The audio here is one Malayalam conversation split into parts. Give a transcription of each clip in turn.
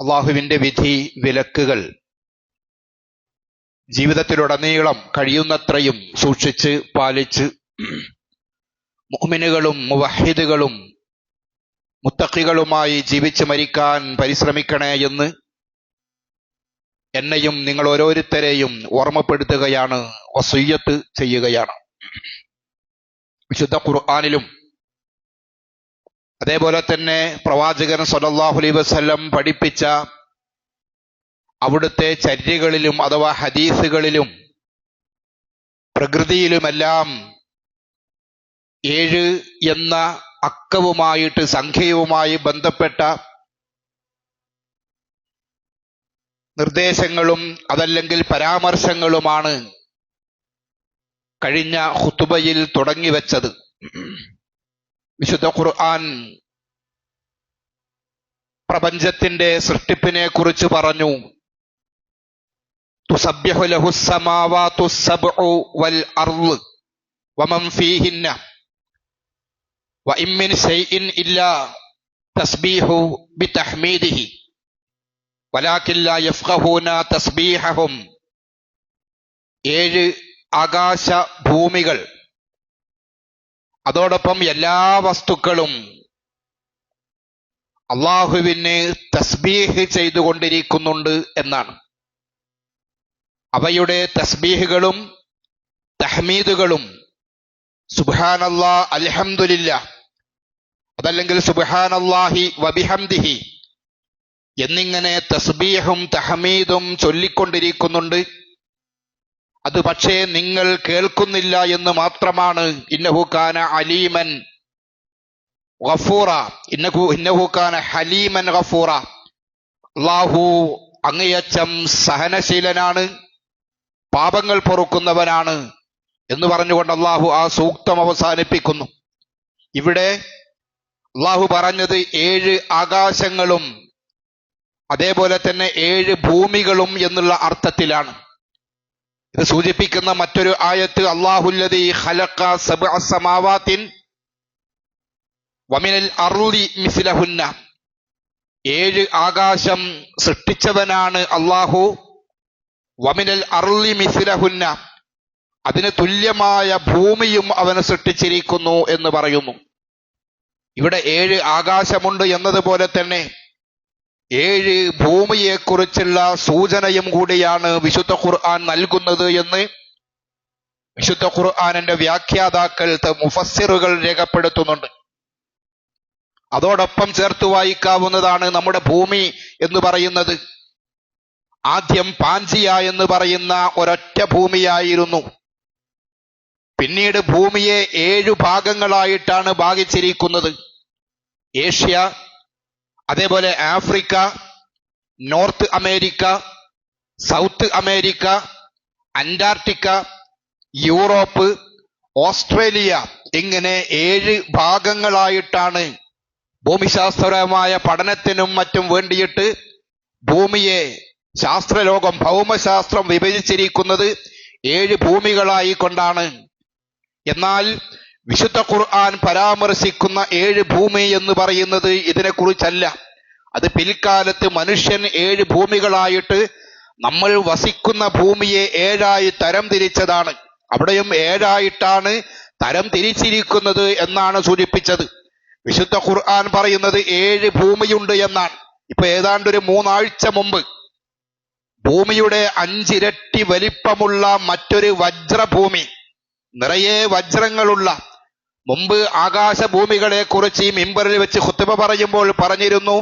അള്ളാഹുവിന്റെ വിധി വിലക്കുകൾ ജീവിതത്തിലുടനീളം കഴിയുന്നത്രയും സൂക്ഷിച്ച് പാലിച്ച് മുഹ്മിനുകളും മുവഹിദുകളും മുത്തക്കികളുമായി ജീവിച്ചു മരിക്കാൻ പരിശ്രമിക്കണേ എന്ന് എന്നെയും നിങ്ങൾ ഓരോരുത്തരെയും ഓർമ്മപ്പെടുത്തുകയാണ് വസയ്യത്ത് ചെയ്യുകയാണ്. വിശുദ്ധ ഖുർആാനിലും അതേപോലെ തന്നെ പ്രവാചകൻ സല്ലല്ലാഹു അലൈഹി വസല്ലം പഠിപ്പിച്ച അവിടുത്തെ ചര്യകളിലും അഥവാ ഹദീസുകളിലും പ്രകൃതിയിലുമെല്ലാം ഏഴ് എന്ന അക്കവുമായിട്ട് സംഖ്യയുമായി ബന്ധപ്പെട്ട നിർദ്ദേശങ്ങളും അതല്ലെങ്കിൽ പരാമർശങ്ങളുമാണ് കഴിഞ്ഞ ഹുത്തുബയിൽ തുടങ്ങിവെച്ചത്. വിശുദ്ധ ഖുർആൻ പ്രപഞ്ചത്തിന്റെ സൃഷ്ടിപ്പിനെ കുറിച്ച് പറഞ്ഞു ഏഴ് ആകാശ ഭൂമികൾ അതോടൊപ്പം എല്ലാ വസ്തുക്കളും അള്ളാഹുവിന് തസ്ബീഹ് ചെയ്തുകൊണ്ടിരിക്കുന്നുണ്ട് എന്നാണ്. അവയുടെ തസ്ബീഹുകളും തഹ്മീദുകളും സുബാനല്ലാ അൽഹംദുലില്ല അതല്ലെങ്കിൽ സുബാനല്ലാഹി വബിഹംദിഹി എന്നിങ്ങനെ തസ്ബീഹും തഹമീദും ചൊല്ലിക്കൊണ്ടിരിക്കുന്നുണ്ട്. അത് പക്ഷേ നിങ്ങൾ കേൾക്കുന്നില്ല എന്ന് മാത്രമാണ്. ഇന്നഹുഖാന അലീമൻ ഗഫൂറ. ഇന്നഹു ഇന്നഹുഖാന ഹലീമൻ ഗഫൂറ. അള്ളാഹു അങ്ങയച്ചം സഹനശീലനാണ്. പാപങ്ങൾ പൊറുക്കുന്നവനാണ് എന്ന് പറഞ്ഞുകൊണ്ട് അള്ളാഹു ആ സൂക്തം അവസാനിപ്പിക്കുന്നു. ഇവിടെ അള്ളാഹു പറഞ്ഞത് ഏഴ് ആകാശങ്ങളും അതേപോലെ തന്നെ ഏഴ് ഭൂമികളും എന്നുള്ള അർത്ഥത്തിലാണ്. ഇത് സൂചിപ്പിക്കുന്ന മറ്റൊരു ആയത്ത് അള്ളാഹുല്ലതി ഏഴ് ആകാശം സൃഷ്ടിച്ചവനാണ് അള്ളാഹു വമിനൽ അർളി മിസ്ലഹുന്ന. അതിന് തുല്യമായ ഭൂമിയും അവന് സൃഷ്ടിച്ചിരിക്കുന്നു എന്ന് പറയുന്നു. ഇവിടെ ഏഴ് ആകാശമുണ്ട് എന്നതുപോലെ തന്നെ ഏഴ് ഭൂമിയെക്കുറിച്ചുള്ള സൂചനയും കൂടിയാണ് വിശുദ്ധ ഖുർആൻ നൽകുന്നത് എന്ന് വിശുദ്ധ ഖുർആാനിന്റെ വ്യാഖ്യാതാക്കൾ മുഫസ്സിറുകൾ രേഖപ്പെടുത്തുന്നുണ്ട്. അതോടൊപ്പം ചേർത്ത് വായിക്കാവുന്നതാണ് നമ്മുടെ ഭൂമി എന്ന് പറയുന്നത്. ആദ്യം പാഞ്ചിയ എന്ന് പറയുന്ന ഒരൊറ്റ ഭൂമിയായിരുന്നു. പിന്നീട് ഭൂമിയെ ഏഴു ഭാഗങ്ങളായിട്ടാണ് ഭാഗിച്ചിരിക്കുന്നത്. ഏഷ്യ അതേപോലെ Africa North America South America Antarctica Europe Australia ഇങ്ങനെ ഏഴ് ഭാഗങ്ങളായിട്ടാണ് ഭൂമിശാസ്ത്രപരമായ പഠനത്തിനും മറ്റും വേണ്ടിയിട്ട് ഭൂമിയെ ശാസ്ത്രലോകം ഭൗമശാസ്ത്രം വിഭജിച്ചിരിക്കുന്നത് ഏഴ് ഭൂമികളായി കൊണ്ടാണ്. എന്നാൽ വിശുദ്ധ ഖുർആൻ പരാമർശിക്കുന്ന ഏഴ് ഭൂമി എന്ന് പറയുന്നത് ഇതിനെക്കുറിച്ചല്ല. അത് പിൽക്കാലത്ത് മനുഷ്യൻ ഏഴ് ഭൂമികളായിട്ട് നമ്മൾ വസിക്കുന്ന ഭൂമിയെ ഏഴായി തരം തിരിച്ചതാണ്. അവിടെയും ഏഴായിട്ടാണ് തരം തിരിച്ചിരിക്കുന്നത് എന്നാണ് സൂചിപ്പിച്ചത്. വിശുദ്ധ ഖുർആൻ പറയുന്നത് ഏഴ് ഭൂമിയുണ്ട് എന്നാണ്. ഇപ്പൊ ഏതാണ്ട് ഒരു മൂന്നാഴ്ച മുമ്പ് ഭൂമിയുടെ അഞ്ചിരട്ടി വലിപ്പമുള്ള മറ്റൊരു വജ്രഭൂമി നിറയെ വജ്രങ്ങളുള്ള മുമ്പ് ആകാശഭൂമികളെ കുറിച്ച് ഈ മിമ്പറിൽ വെച്ച് ഹുത്തുമ പറയുമ്പോൾ പറഞ്ഞിരുന്നു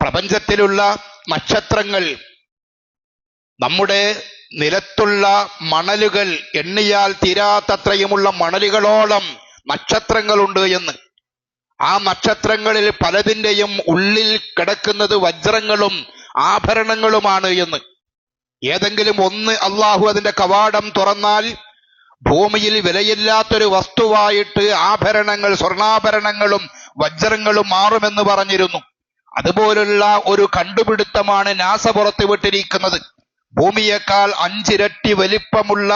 പ്രപഞ്ചത്തിലുള്ള നക്ഷത്രങ്ങൾ നമ്മുടെ നിലത്തുള്ള മണലുകൾ എണ്ണിയാൽ തീരാത്തത്രയുമുള്ള മണലുകളോളം നക്ഷത്രങ്ങളുണ്ട് എന്ന്. ആ നക്ഷത്രങ്ങളിൽ പലതിന്റെയും ഉള്ളിൽ കിടക്കുന്നത് വജ്രങ്ങളും ആഭരണങ്ങളുമാണ് എന്ന്. ഏതെങ്കിലും ഒന്ന് അള്ളാഹു അതിന്റെ കവാടം തുറന്നാൽ ഭൂമിയിൽ വിലയില്ലാത്തൊരു വസ്തുവായിട്ട് ആഭരണങ്ങൾ സ്വർണാഭരണങ്ങളും വജ്രങ്ങളും മാറുമെന്ന് പറഞ്ഞിരുന്നു. അതുപോലുള്ള ഒരു കണ്ടുപിടുത്തമാണ് നാസ പുറത്തുവിട്ടിരിക്കുന്നത്. ഭൂമിയേക്കാൾ അഞ്ചിരട്ടി വലിപ്പമുള്ള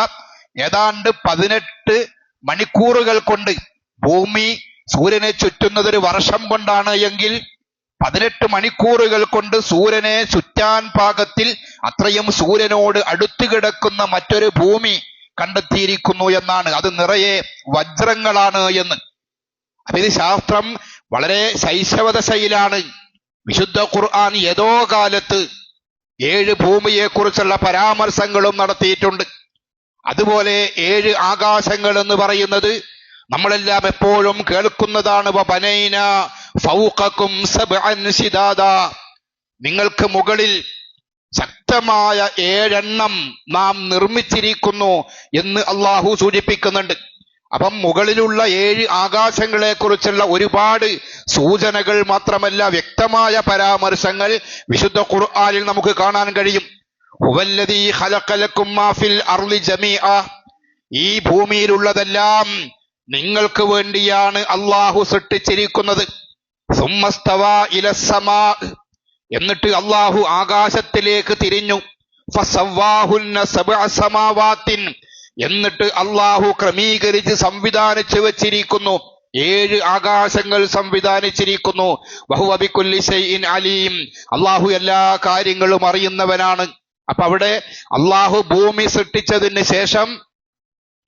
ഏതാണ്ട് പതിനെട്ട് മണിക്കൂറുകൾ കൊണ്ട് ഭൂമി സൂര്യനെ ചുറ്റുന്നത് ഒരു വർഷം കൊണ്ടാണ് എങ്കിൽ പതിനെട്ട് മണിക്കൂറുകൾ കൊണ്ട് സൂര്യനെ ചുറ്റാൻ പാകത്തിൽ അത്രയും സൂര്യനോട് അടുത്തു കിടക്കുന്ന മറ്റൊരു ഭൂമി കണ്ടെത്തിയിരിക്കുന്നു എന്നാണ്. അത് നിറയെ വജ്രങ്ങളാണ് എന്ന്. ഇത് ശാസ്ത്രം വളരെ ശൈശവദശയിലാണ്. വിശുദ്ധ ഖുർആൻ ഏതോ കാലത്ത് ഏഴ് ഭൂമിയെക്കുറിച്ചുള്ള പരാമർശങ്ങളും നടത്തിയിട്ടുണ്ട്. അതുപോലെ ഏഴ് ആകാശങ്ങൾ എന്ന് പറയുന്നത് നമ്മളെല്ലാം എപ്പോഴും കേൾക്കുന്നതാണ്. ബനൈന ഫൗഖക്കും നിങ്ങൾക്ക് മുകളിൽ ശക്തമായ ഏഴെണ്ണം നാം നിർമ്മിച്ചിരിക്കുന്നു എന്ന് അള്ളാഹു സൂചിപ്പിക്കുന്നുണ്ട്. അപ്പം മുകളിലുള്ള ഏഴ് ആകാശങ്ങളെ കുറിച്ചുള്ള ഒരുപാട് സൂചനകൾ മാത്രമല്ല വ്യക്തമായ പരാമർശങ്ങൾ വിശുദ്ധ ഖുർആനിൽ നമുക്ക് കാണാൻ കഴിയും. ഈ ഭൂമിയിലുള്ളതെല്ലാം നിങ്ങൾക്ക് വേണ്ടിയാണ് അള്ളാഹു സൃഷ്ടിച്ചിരിക്കുന്നത്. എന്നിട്ട് അള്ളാഹു ആകാശത്തിലേക്ക് തിരിഞ്ഞു. സമാവാത്തിൻ. എന്നിട്ട് അള്ളാഹു ക്രമീകരിച്ച് സംവിധാനിച്ചു വച്ചിരിക്കുന്നു. ഏഴ് ആകാശങ്ങൾ സംവിധാനിച്ചിരിക്കുന്നു. ബഹുവബിക്കുല്ലി ഷൈഇൻ അലീം. അള്ളാഹു എല്ലാ കാര്യങ്ങളും അറിയുന്നവനാണ്. അപ്പൊ അവിടെ അള്ളാഹു ഭൂമി സൃഷ്ടിച്ചതിന് ശേഷം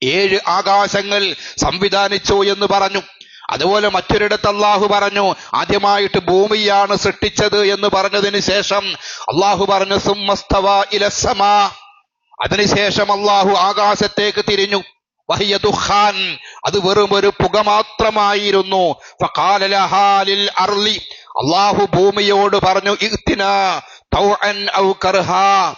ഏഴ് ആകാശങ്ങൾ സംവിധാനിച്ചു എന്ന് പറഞ്ഞു. അതുപോലെ മറ്റൊരിടത്ത് അള്ളാഹു പറഞ്ഞു ആദ്യമായിട്ട് ഭൂമിയാണ് സൃഷ്ടിച്ചത് എന്ന് പറഞ്ഞതിന് ശേഷം അള്ളാഹു പറഞ്ഞു സുമ്മസ്തവ ഇലസമാ അതിനുശേഷം അള്ളാഹു ആകാശത്തേക്ക് തിരിഞ്ഞു. വഹിയ ദുഖാൻ. അത് വെറും ഒരു പുക മാത്രമായിരുന്നു. അള്ളാഹു ഭൂമിയോട് പറഞ്ഞു തൗഅൻ ഔ കർഹാ.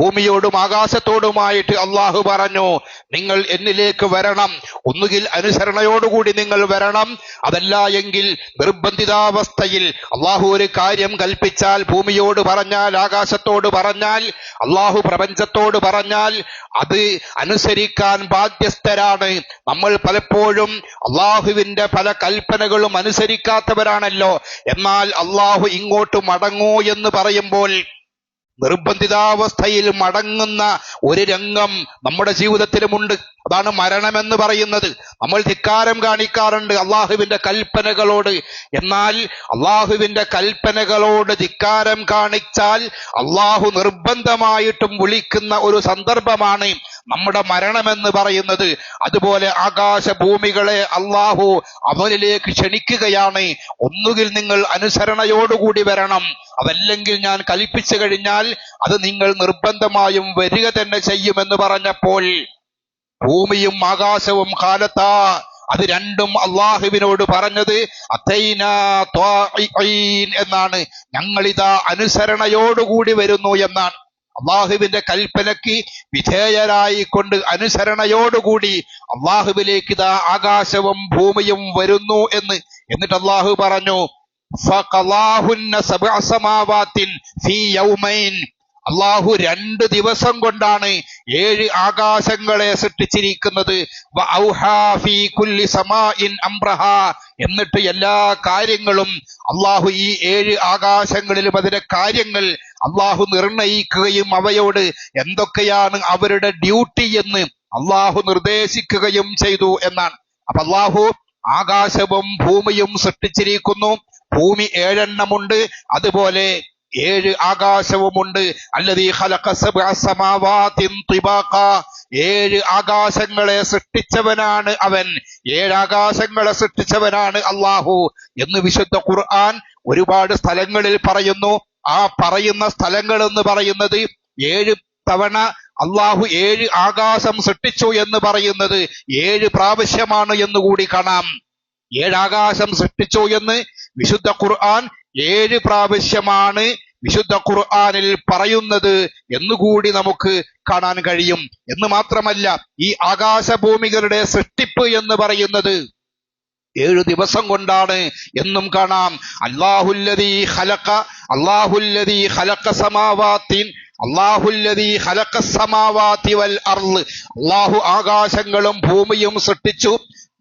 ഭൂമിയോടും ആകാശത്തോടുമായിട്ട് അള്ളാഹു പറഞ്ഞു നിങ്ങൾ എന്നിലേക്ക് വരണം. ഒന്നുകിൽ അനുസരണയോടുകൂടി നിങ്ങൾ വരണം. അതല്ല എങ്കിൽ നിർബന്ധിതാവസ്ഥയിൽ അള്ളാഹു ഒരു കാര്യം കൽപ്പിച്ചാൽ ഭൂമിയോട് പറഞ്ഞാൽ ആകാശത്തോട് പറഞ്ഞാൽ അള്ളാഹു പ്രപഞ്ചത്തോട് പറഞ്ഞാൽ അത് അനുസരിക്കാൻ ബാധ്യസ്ഥരാണ്. നമ്മൾ പലപ്പോഴും അള്ളാഹുവിന്റെ പല കൽപ്പനകളും അനുസരിക്കാത്തവരാണല്ലോ. എന്നാൽ അള്ളാഹു ഇങ്ങോട്ട് മടങ്ങൂ എന്ന് പറയുമ്പോൾ നിർബന്ധിതാവസ്ഥയിൽ മടങ്ങുന്ന ഒരു രംഗം നമ്മുടെ ജീവിതത്തിലുമുണ്ട്. അതാണ് മരണമെന്ന് പറയുന്നത്. നമ്മൾ ധിക്കാരം കാണിക്കാറുണ്ട് അള്ളാഹുവിന്റെ കൽപ്പനകളോട്. എന്നാൽ അള്ളാഹുവിന്റെ കൽപ്പനകളോട് ധിക്കാരം കാണിച്ചാൽ അള്ളാഹു നിർബന്ധമായിട്ടും വിളിക്കുന്ന ഒരു സന്ദർഭമാണ് നമ്മുടെ മരണമെന്ന് പറയുന്നത് അതുപോലെ ആകാശ ഭൂമികളെ അള്ളാഹു അവനിലേക്ക് ക്ഷണിക്കുകയാണ്. ഒന്നുകിൽ നിങ്ങൾ അനുസരണയോടുകൂടി വരണം. അതല്ലെങ്കിൽ ഞാൻ കൽപ്പിച്ചു കഴിഞ്ഞാൽ അത് നിങ്ങൾ നിർബന്ധമായും വരിക തന്നെ ചെയ്യുമെന്ന് പറഞ്ഞപ്പോൾ ഭൂമിയും ആകാശവും കാലത്താ. അത് രണ്ടും അള്ളാഹുവിനോട് പറഞ്ഞത് എന്നാണ്. ഞങ്ങളിതാ അനുസരണയോടുകൂടി വരുന്നു എന്നാണ്. അള്ളാഹുവിന്റെ കൽപ്പനയ്ക്ക് വിധേയരായിക്കൊണ്ട് അനുസരണയോടുകൂടി അള്ളാഹുവിലേക്ക് ഇതാ ആകാശവും ഭൂമിയും വരുന്നു എന്ന് എന്നിട്ട് അള്ളാഹു പറഞ്ഞു അള്ളാഹു രണ്ട് ദിവസം കൊണ്ടാണ് ഏഴ് ആകാശങ്ങളെ സൃഷ്ടിച്ചിരിക്കുന്നത്. എന്നിട്ട് എല്ലാ കാര്യങ്ങളും അള്ളാഹു ഈ ഏഴ് ആകാശങ്ങളിലും അതിന്റെ കാര്യങ്ങൾ അള്ളാഹു നിർണയിക്കുകയും അവയോട് എന്തൊക്കെയാണ് അവരുടെ ഡ്യൂട്ടി എന്ന് അള്ളാഹു നിർദ്ദേശിക്കുകയും ചെയ്തു എന്നാണ്. അപ്പൊ അള്ളാഹു ആകാശവും ഭൂമിയും സൃഷ്ടിച്ചിരിക്കുന്നു. ഭൂമി ഏഴെണ്ണമുണ്ട്. അതുപോലെ ഏഴ് ആകാശവുമുണ്ട്. അല്ലതീ ഏഴ് ആകാശങ്ങളെ സൃഷ്ടിച്ചവനാണ് അവൻ. ഏഴ് ആകാശങ്ങളെ സൃഷ്ടിച്ചവനാണ് അള്ളാഹു എന്ന് വിശുദ്ധ ഖുർആൻ ഒരുപാട് സ്ഥലങ്ങളിൽ പറയുന്നു. ആ പറയുന്ന സ്ഥലങ്ങൾ എന്ന് പറയുന്നത് ഏഴ് തവണ അള്ളാഹു ഏഴ് ആകാശം സൃഷ്ടിച്ചു എന്ന് പറയുന്നത് ഏഴ് പ്രാവശ്യമാണ് എന്ന് കൂടി കാണാം. ഏഴാകാശം സൃഷ്ടിച്ചു എന്ന് വിശുദ്ധ ഖുർആൻ ഏഴ് പ്രാവശ്യമാണ് വിശുദ്ധ ഖുർആനിൽ പറയുന്നത് എന്നുകൂടി നമുക്ക് കാണാൻ കഴിയും. എന്ന് മാത്രമല്ല ഈ ആകാശഭൂമികളുടെ സൃഷ്ടിപ്പ് എന്ന് പറയുന്നത് ഏഴ് ദിവസം കൊണ്ടാണ് എന്നും കാണാം. അള്ളാഹുല്ലതി ഖലഖ അള്ളാഹുല്ലതി ഖലഖ സമാവാത്തിൻ അള്ളാഹുല്ലതി ഖലഖ സമാവാതി വൽ അർൾ അള്ളാഹു ആകാശങ്ങളും ഭൂമിയും സൃഷ്ടിച്ചു.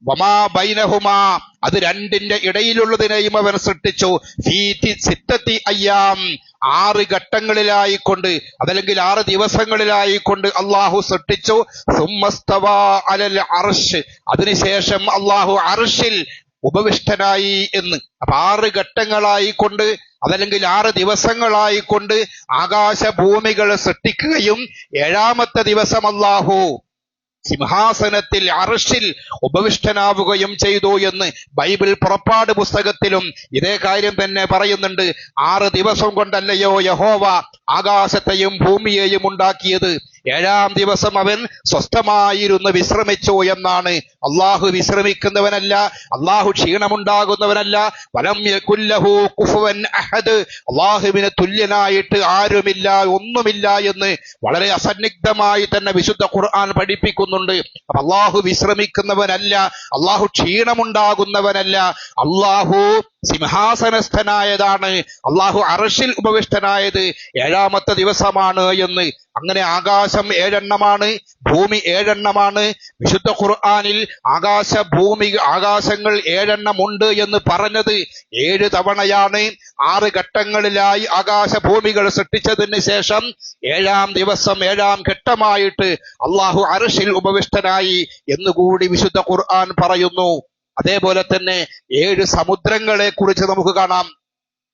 വമാ ബൈനഹുമാ അത് രണ്ടിന്റെ ഇടയിലുള്ളതിനെയും അവൻ സൃഷ്ടിച്ചു. ഫീതി സിത്തത്തി അയ്യാം. ആറ് ഘട്ടങ്ങളിലായിക്കൊണ്ട് അതല്ലെങ്കിൽ ആറ് ദിവസങ്ങളിലായിക്കൊണ്ട് അള്ളാഹു സൃഷ്ടിച്ചു. സുമ്മസ്തവ അലൽ അർഷ് അതിനുശേഷം അള്ളാഹു അർഷിൽ ഉപവിഷ്ടനായി എന്ന്. അപ്പൊ ആറ് ഘട്ടങ്ങളായിക്കൊണ്ട് അതല്ലെങ്കിൽ ആറ് ദിവസങ്ങളായിക്കൊണ്ട് ആകാശഭൂമികൾ സൃഷ്ടിക്കുകയും ഏഴാമത്തെ ദിവസം അല്ലാഹു സിംഹാസനത്തിൽ അറഷിൽ ഉപവിഷ്ടനാവുകയും ചെയ്തു എന്ന് ബൈബിൾ പുറപ്പാട് പുസ്തകത്തിലും ഇതേ കാര്യം തന്നെ പറയുന്നുണ്ട്. ആറ് ദിവസം കൊണ്ടല്ലയോ യഹോവ ആകാശത്തെയും ഭൂമിയെയും ഉണ്ടാക്കിയത് ഏഴാം ദിവസം അവൻ സ്വസ്ഥമായിരുന്നു വിശ്രമിച്ചു എന്നാണ്. അള്ളാഹു വിശ്രമിക്കുന്നവനല്ല അള്ളാഹു ക്ഷീണമുണ്ടാകുന്നവനല്ല. വലം യകുല്ലഹു കുഫുവൻ അഹദ്. അള്ളാഹുവിന് തുല്യനായിട്ട് ആരുമില്ല ഒന്നുമില്ല എന്ന് വളരെ അസന്നിഗ്ധമായി തന്നെ വിശുദ്ധ ഖുർആൻ പഠിപ്പിക്കുന്നുണ്ട്. അള്ളാഹു വിശ്രമിക്കുന്നവനല്ല അള്ളാഹു ക്ഷീണമുണ്ടാകുന്നവനല്ല. അള്ളാഹു സിംഹാസനസ്ഥനായതാണ്. അള്ളാഹു അറഷിൽ ഉപവിഷ്ടനായത്. ഏഴാമത്തെ ദിവസമാണ് എന്ന്. അങ്ങനെ ആകാശം ഏഴെണ്ണമാണ് ഭൂമി ഏഴെണ്ണമാണ്. വിശുദ്ധ ഖുർആാനിൽ ആകാശ ഭൂമി ആകാശങ്ങൾ ഏഴെണ്ണമുണ്ട് എന്ന് പറഞ്ഞത് ഏഴ് തവണയാണ്. ആറ് ഘട്ടങ്ങളിലായി ആകാശ ഭൂമികൾ സൃഷ്ടിച്ചതിന് ശേഷം ഏഴാം ദിവസം ഏഴാം ഘട്ടമായിട്ട് അള്ളാഹു അറഷിൽ ഉപവിഷ്ടനായി എന്നുകൂടി വിശുദ്ധ ഖുർആൻ പറയുന്നു. അതേപോലെ തന്നെ ഏഴ് സമുദ്രങ്ങളെ കുറിച്ച് നമുക്ക് കാണാം.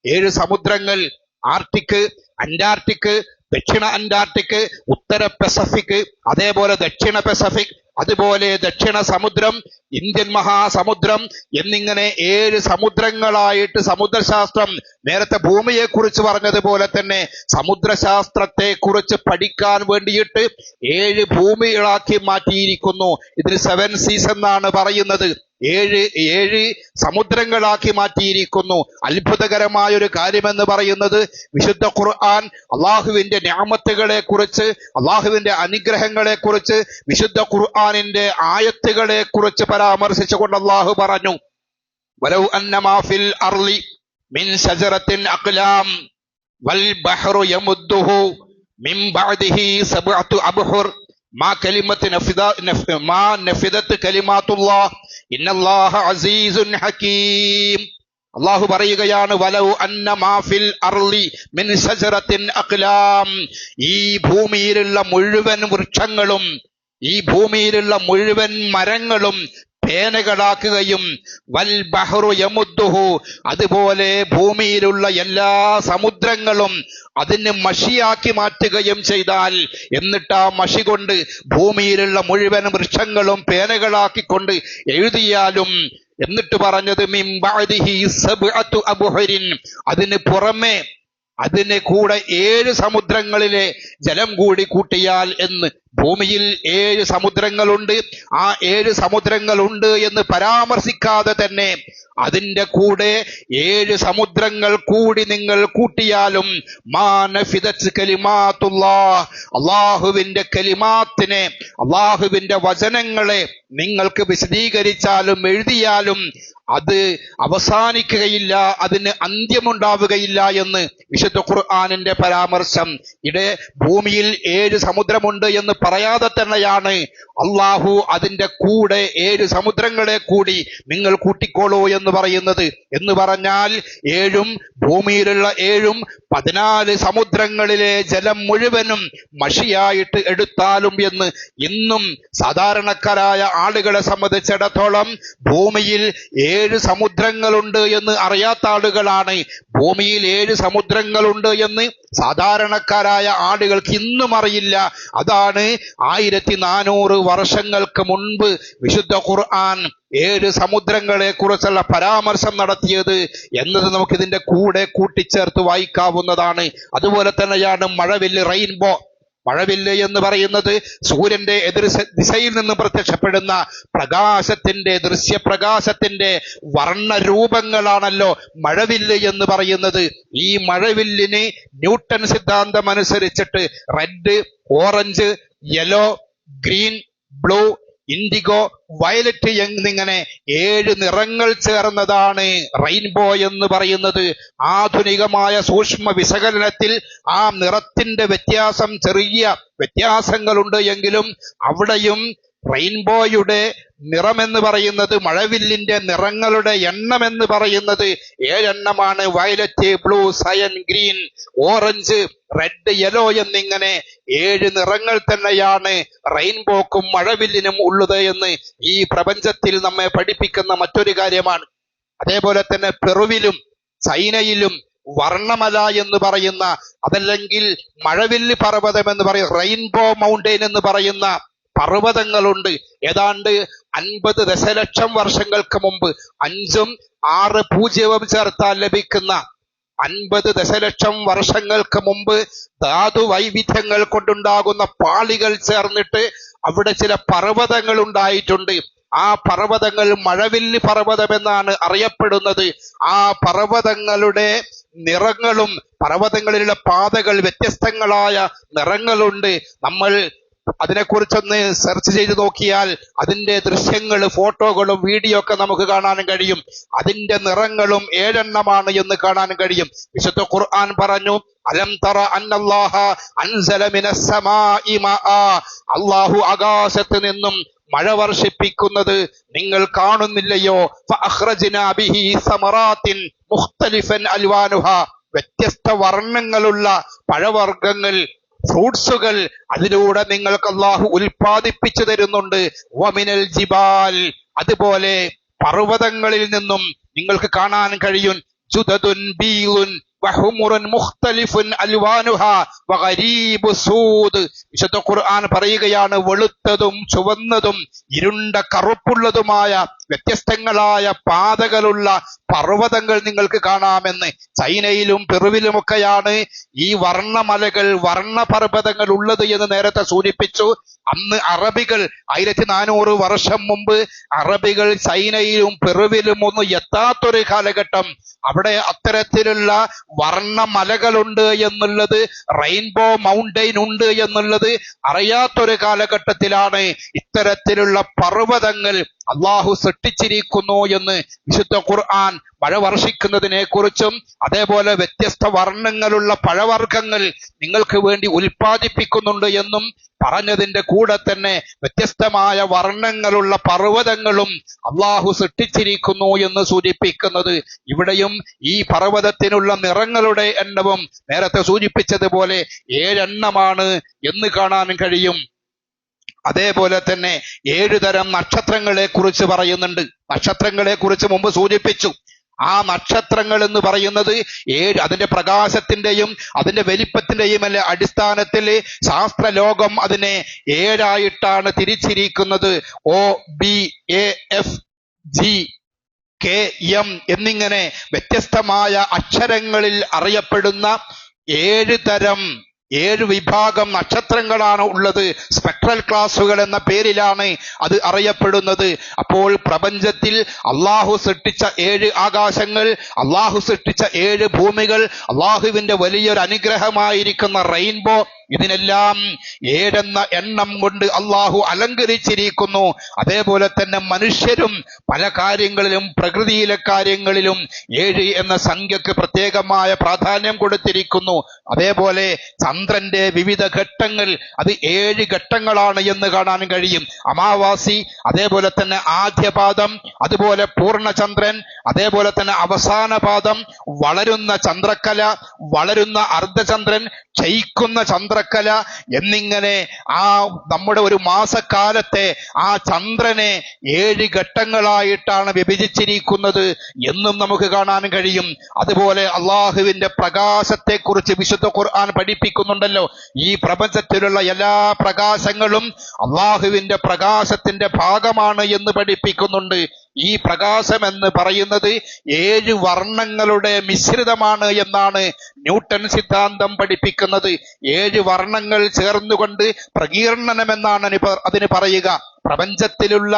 ഏഴ് സമുദ്രങ്ങൾ ആർട്ടിക് അന്റാർട്ടിക് ദക്ഷിണ അന്റാർട്ടിക് ഉത്തര പെസഫിക് അതേപോലെ ദക്ഷിണ പെസഫിക് അതുപോലെ ദക്ഷിണ സമുദ്രം ഇന്ത്യൻ മഹാസമുദ്രം എന്നിങ്ങനെ ഏഴ് സമുദ്രങ്ങളായിട്ട് സമുദ്രശാസ്ത്രം നേരത്തെ ഭൂമിയെ കുറിച്ച് പറഞ്ഞതുപോലെ തന്നെ സമുദ്രശാസ്ത്രത്തെ കുറിച്ച് പഠിക്കാൻ വേണ്ടിയിട്ട് ഏഴ് ഭൂമികളാക്കി മാറ്റിയിരിക്കുന്നു. ഇതിന് സെവൻ സീസ് എന്നാണ് പറയുന്നത്. ഏഴ് ഏഴ് സമുദ്രങ്ങളാക്കി മാറ്റിയിരിക്കുന്നു. അത്ഭുതകരമായ ഒരു കാര്യമെന്ന് പറയുന്നത് വിശുദ്ധ ഖുർആൻ അള്ളാഹുവിന്റെ ഞാമത്തുകളെ കുറിച്ച് അള്ളാഹുവിന്റെ അനുഗ്രഹങ്ങളെ കുറിച്ച് വിശുദ്ധ ഖുർആാനിന്റെ ആയത്തുകളെ കുറിച്ച് പരാമർശിച്ചുകൊണ്ട് അള്ളാഹു പറഞ്ഞു. വലൗ മിൻ അഖ്ലാം വൽ ബഹ്റു യമുദ്ദുഹു മിൻ ബഅദിഹി മാ അള്ളാഹു പറയുകയാണ് വലൗ അന്ന മാഫിൽ അർളി മിൻ സജറത്തിൻ അഖ്ലാം. ഈ ഭൂമിയിലുള്ള മുഴുവൻ വൃക്ഷങ്ങളും ഈ ഭൂമിയിലുള്ള മുഴുവൻ മരങ്ങളും പേനകളാക്കുകയും വൽ ബഹ്റു യമുദ്ദുഹു അതുപോലെ ഭൂമിയിലുള്ള എല്ലാ സമുദ്രങ്ങളും അതിന് മഷിയാക്കി മാറ്റുകയും ചെയ്താൽ എന്നിട്ട് ആ മഷി കൊണ്ട് ഭൂമിയിലുള്ള മുഴുവൻ വൃക്ഷങ്ങളും പേനകളാക്കിക്കൊണ്ട് എഴുതിയാലും എന്നിട്ട് പറഞ്ഞത് അതിന് പുറമെ അതിന് കൂടെ ഏഴ് സമുദ്രങ്ങളിലെ ജലം കൂടി കൂട്ടിയാൽ എന്ന് ഭൂമിയിൽ ഏഴ് സമുദ്രങ്ങളുണ്ട്. ആ ഏഴ് സമുദ്രങ്ങളുണ്ട് എന്ന് പരാമർശിക്കാതെ തന്നെ അതിന്റെ കൂടെ ഏഴ് സമുദ്രങ്ങൾ കൂടി നിങ്ങൾ കൂട്ടിയാലും അള്ളാഹുവിന്റെ കലിമാത്തിനെ അള്ളാഹുവിന്റെ വചനങ്ങളെ നിങ്ങൾക്ക് വിശദീകരിച്ചാലും എഴുതിയാലും അത് അവസാനിക്കുകയില്ല അതിന് അന്ത്യമുണ്ടാവുകയില്ല എന്ന് വിശുദ്ധ ഖുർആാനിന്റെ പരാമർശം. ഇടെ ഭൂമിയിൽ ഏഴ് സമുദ്രമുണ്ട് എന്ന് പറയാതെ തന്നെയാണ് അള്ളാഹു അതിന്റെ കൂടെ ഏഴ് സമുദ്രങ്ങളെ കൂടി നിങ്ങൾ കൂട്ടിക്കോളൂ എന്ന് പറയുന്നത്. എന്ന് പറഞ്ഞാൽ ഏഴും ഭൂമിയിലുള്ള ഏഴും പതിനാല് സമുദ്രങ്ങളിലെ ജലം മുഴുവനും മഷിയായിട്ട് എടുത്താലും എന്ന് ഇന്നും സാധാരണക്കാരായ ആളുകളെ സംബന്ധിച്ചിടത്തോളം ഭൂമിയിൽ ഏഴ് സമുദ്രങ്ങളുണ്ട് എന്ന് അറിയാത്ത ആളുകളാണ്. ഭൂമിയിൽ ഏഴ് സമുദ്രങ്ങളുണ്ട് എന്ന് സാധാരണക്കാരായ ആളുകൾക്ക് ഇന്നും അറിയില്ല. അതാണ് ആയിരത്തി നാനൂറ് വർഷങ്ങൾക്ക് മുൻപ് വിശുദ്ധ ഖുർആൻ ഏഴ് സമുദ്രങ്ങളെ കുറിച്ചുള്ള പരാമർശം നടത്തിയത് എന്നത് നമുക്ക് ഇതിന്റെ കൂടെ കൂട്ടിച്ചേർത്ത് വായിക്കാവുന്നതാണ്. അതുപോലെ തന്നെയാണ് മഴവില്ല് റെയിൻബോ മഴവില്ല് എന്ന് പറയുന്നത് സൂര്യന്റെ എതിർ ദിശയിൽ നിന്ന് പ്രത്യക്ഷപ്പെടുന്ന പ്രകാശത്തിന്റെ ദൃശ്യപ്രകാശത്തിന്റെ വർണരൂപങ്ങളാണല്ലോ മഴവില്ല് എന്ന് പറയുന്നത്. ഈ മഴവില്ലിന് ന്യൂട്ടൺ സിദ്ധാന്തം അനുസരിച്ചിട്ട് red orange yellow green blue indigo violet എന്നിങ്ങനെ ഏഴ് നിറങ്ങൾ ചേർന്നതാണ് റെയിൻബോ എന്ന് പറയുന്നത്. ആധുനികമായ സൂക്ഷ്മ വിശകലനത്തിൽ ആ നിറത്തിന്റെ വ്യത്യാസം ചെറിയ വ്യത്യാസങ്ങളുണ്ട് എങ്കിലും അവിടെയും റെയിൻബോയുടെ നിറമെന്ന് പറയുന്നത് മഴവില്ലിന്റെ നിറങ്ങളുടെ എണ്ണം എന്ന് പറയുന്നത് ഏഴെണ്ണമാണ്. Violet blue cyan green orange red yellow എന്നിങ്ങനെ ഏഴ് നിറങ്ങൾ തന്നെയാണ് റെയിൻബോക്കും മഴവില്ലിനും ഉള്ളത് എന്ന് ഈ പ്രപഞ്ചത്തിൽ നമ്മെ പഠിപ്പിക്കുന്ന മറ്റൊരു കാര്യമാണ്. അതേപോലെ തന്നെ പെറുവിലും ചൈനയിലും വർണമല എന്ന് പറയുന്ന അതല്ലെങ്കിൽ മഴവില്ല് പർവതം എന്ന് പറയുന്ന റെയിൻബോ മൗണ്ടെയിൻ എന്ന് പറയുന്ന പർവതങ്ങളുണ്ട്. ഏതാണ്ട് അൻപത് ദശലക്ഷം വർഷങ്ങൾക്ക് മുമ്പ് അഞ്ചും ആറ് പൂജ്യവും ചേർത്താൽ ലഭിക്കുന്ന അൻപത് ദശലക്ഷം വർഷങ്ങൾക്ക് മുമ്പ് ധാതു വൈവിധ്യങ്ങൾ കൊണ്ടുണ്ടാകുന്ന പാളികൾ ചേർന്നിട്ട് അവിടെ ചില പർവതങ്ങൾ ഉണ്ടായിട്ടുണ്ട്. ആ പർവതങ്ങൾ മഴവില്ല് പർവതം എന്നാണ് അറിയപ്പെടുന്നത്. ആ പർവതങ്ങളുടെ നിറങ്ങളും പർവതങ്ങളിലുള്ള പാതകൾ വ്യത്യസ്തങ്ങളായ നിറങ്ങളുണ്ട്. നമ്മൾ അതിനെക്കുറിച്ചൊന്ന് സെർച്ച് ചെയ്ത് നോക്കിയാൽ അതിന്റെ ദൃശ്യങ്ങൾ ഫോട്ടോകളും വീഡിയോ ഒക്കെ നമുക്ക് കാണാനും കഴിയും. അതിന്റെ നിറങ്ങളും ഏഴെണ്ണമാണ് എന്ന് കാണാനും കഴിയും. വിശുദ്ധ ഖുർആൻ പറഞ്ഞു അലം തറ അന്നല്ലാഹ അൻസല മിനസ് സമാഇ മാആ അല്ലാഹു ആകാശത്ത് നിന്നും മഴ വർഷിപ്പിക്കുന്നത് നിങ്ങൾ കാണുന്നില്ലയോ? വ്യത്യസ്ത വർണങ്ങളുള്ള പഴവർഗങ്ങൾ ഫ്രൂട്ട്സുകൾ അതിലൂടെ നിങ്ങൾക്ക് അള്ളാഹു ഉൽപ്പാദിപ്പിച്ചു തരുന്നുണ്ട്. വമിനൽ ജിബാൽ. അതുപോലെ പർവതങ്ങളിൽ നിന്നും നിങ്ങൾക്ക് കാണാൻ കഴിയും. ജുദതുൻ ബീലുൻ വിശുദ്ധ ഖുർആൻ പറയുകയാണ് വെളുത്തതും ചുവന്നതും ഇരുണ്ട കറുപ്പുള്ളതുമായ വ്യത്യസ്തങ്ങളായ പാതകളുള്ള പർവതങ്ങൾ നിങ്ങൾക്ക് കാണാമെന്ന്. ചൈനയിലും പെറുവിലുമൊക്കെയാണ് ഈ വർണമലകൾ വർണപർവതങ്ങൾ ഉള്ളത് എന്ന് നേരത്തെ സൂചിപ്പിച്ചു. അന്ന് അറബികൾ ആയിരത്തി നാനൂറ് വർഷം മുമ്പ് അറബികൾ ചൈനയിലും പെറുവിലും ഒന്നും എത്താത്തൊരു കാലഘട്ടം. അവിടെ അത്തരത്തിലുള്ള വർണമലകളുണ്ട് എന്നുള്ളത് റെയിൻബോ മൗണ്ടെയിൻ ഉണ്ട് എന്നുള്ളത് അറിയാത്തൊരു കാലഘട്ടത്തിലാണ് ഇത്തരത്തിലുള്ള പർവതങ്ങൾ അള്ളാഹു സൃഷ്ടിച്ചിരിക്കുന്നു എന്ന് വിശുദ്ധ ഖുർആൻ മഴ വർഷിക്കുന്നതിനെ കുറിച്ചും അതേപോലെ വ്യത്യസ്ത വർണങ്ങളുള്ള പഴവർഗങ്ങൾ നിങ്ങൾക്ക് വേണ്ടി ഉൽപ്പാദിപ്പിക്കുന്നുണ്ട് എന്നും പറഞ്ഞതിന്റെ കൂടെ തന്നെ വ്യത്യസ്തമായ വർണങ്ങളുള്ള പർവതങ്ങളും അള്ളാഹു സൃഷ്ടിച്ചിരിക്കുന്നു എന്ന് സൂചിപ്പിക്കുന്നത് ഇവിടെയും ഈ പർവതത്തിനുള്ള നിറങ്ങളുടെ എണ്ണവും നേരത്തെ സൂചിപ്പിച്ചതുപോലെ ഏഴെണ്ണമാണ് എന്ന് കാണാൻ കഴിയും. അതേപോലെ തന്നെ ഏഴു തരം നക്ഷത്രങ്ങളെ കുറിച്ച് പറയുന്നുണ്ട്. നക്ഷത്രങ്ങളെ കുറിച്ച് മുമ്പ് സൂചിപ്പിച്ചു. ആ നക്ഷത്രങ്ങൾ എന്ന് പറയുന്നത് ഏഴ് അതിന്റെ പ്രകാശത്തിന്റെയും അതിന്റെ വലിപ്പത്തിന്റെയും അല്ലെ അടിസ്ഥാനത്തിൽ ശാസ്ത്രലോകം അതിനെ ഏഴായിട്ടാണ് തിരിച്ചിരിക്കുന്നത്. O B A F G K M എന്നിങ്ങനെ വ്യത്യസ്തമായ അക്ഷരങ്ങളിൽ അറിയപ്പെടുന്ന ഏഴ് തരം ഏഴ് വിഭാഗം നക്ഷത്രങ്ങളാണ് ഉള്ളത്. സ്പെക്ട്രൽ ക്ലാസുകൾ എന്ന പേരിലാണ് അത് അറിയപ്പെടുന്നത്. അപ്പോൾ പ്രപഞ്ചത്തിൽ അള്ളാഹു സൃഷ്ടിച്ച ഏഴ് ആകാശങ്ങൾ അള്ളാഹു സൃഷ്ടിച്ച ഏഴ് ഭൂമികൾ അള്ളാഹുവിന്റെ വലിയൊരു അനുഗ്രഹമായിരിക്കുന്ന റെയിൻബോ ഇതിനെല്ലാം ഏഴെന്ന എണ്ണം കൊണ്ട് അള്ളാഹു അലങ്കരിച്ചിരിക്കുന്നു. അതേപോലെ തന്നെ മനുഷ്യരും പല കാര്യങ്ങളിലും പ്രകൃതിയിലെ കാര്യങ്ങളിലും ഏഴ് എന്ന സംഖ്യക്ക് പ്രത്യേകമായ പ്രാധാന്യം കൊടുത്തിരിക്കുന്നു. അതേപോലെ ചന്ദ്രന്റെ വിവിധ ഘട്ടങ്ങൾ അത് ഏഴ് ഘട്ടങ്ങളാണ് എന്ന് കാണാൻ കഴിയും. അമാവാസി അതേപോലെ തന്നെ ആദ്യപാദം അതുപോലെ പൂർണചന്ദ്രൻ അതേപോലെ തന്നെ അവസാന പാദം വളരുന്ന ചന്ദ്രക്കല വളരുന്ന അർദ്ധചന്ദ്രൻ ക്ഷയിക്കുന്ന ചന്ദ്രക്കല എന്നിങ്ങനെ ആ നമ്മുടെ ഒരു മാസക്കാലത്തെ ആ ചന്ദ്രനെ ഏഴ് ഘട്ടങ്ങളായിട്ടാണ് വിഭജിച്ചിരിക്കുന്നത് എന്നും നമുക്ക് കാണാൻ കഴിയും. അതുപോലെ അള്ളാഹുവിന്റെ പ്രകാശത്തെക്കുറിച്ച് വിശുദ്ധ ഖുർആൻ പഠിപ്പിക്കുന്നുണ്ടല്ലോ. ഈ പ്രപഞ്ചത്തിലുള്ള എല്ലാ പ്രകാശങ്ങളും അള്ളാഹുവിന്റെ പ്രകാശത്തിന്റെ ഭാഗമാണ് എന്ന് പഠിപ്പിക്കുന്നുണ്ട്. ഈ പ്രകാശം എന്ന് പറയുന്നത് ഏഴ് വർണങ്ങളുടെ മിശ്രിതമാണ് എന്നാണ് ന്യൂട്ടൺ സിദ്ധാന്തം പഠിപ്പിക്കുന്നത്. ഏഴ് വർണങ്ങൾ ചേർന്നുകൊണ്ട് പ്രകീർണനം എന്നാണ് അതിന് പറയുക. പ്രപഞ്ചത്തിലുള്ള